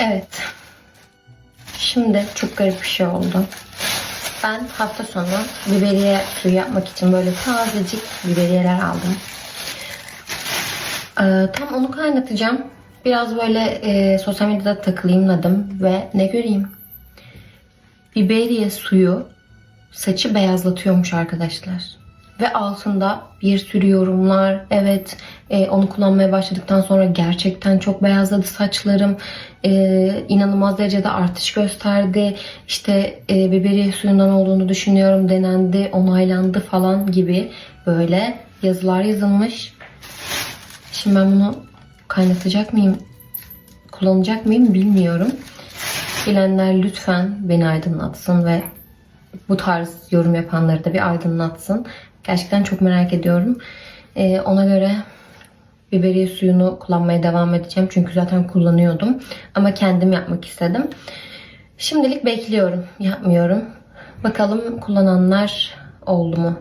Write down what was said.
Evet. Şimdi çok garip bir şey oldu. Ben hafta sonu biberiye suyu yapmak için böyle tazecik biberiyeler aldım. Ee, tam onu kaynatacağım. Biraz böyle e, sosyal medyada takılayım dedim ve ne göreyim? Biberiye suyu saçı beyazlatıyormuş arkadaşlar. Ve altında bir sürü yorumlar. Evet e, onu kullanmaya başladıktan sonra gerçekten çok beyazladı saçlarım. E, inanılmaz derecede artış gösterdi. İşte e, biberiye suyundan olduğunu düşünüyorum denendi, onaylandı falan gibi böyle yazılar yazılmış. Şimdi ben bunu kaynatacak mıyım, kullanacak mıyım bilmiyorum. Bilenler lütfen beni aydınlatsın ve bu tarz yorum yapanları da bir aydınlatsın. Gerçekten çok merak ediyorum. Ee, ona göre biberiye suyunu kullanmaya devam edeceğim. Çünkü zaten kullanıyordum. Ama kendim yapmak istedim. Şimdilik bekliyorum. Yapmıyorum. Bakalım kullananlar oldu mu?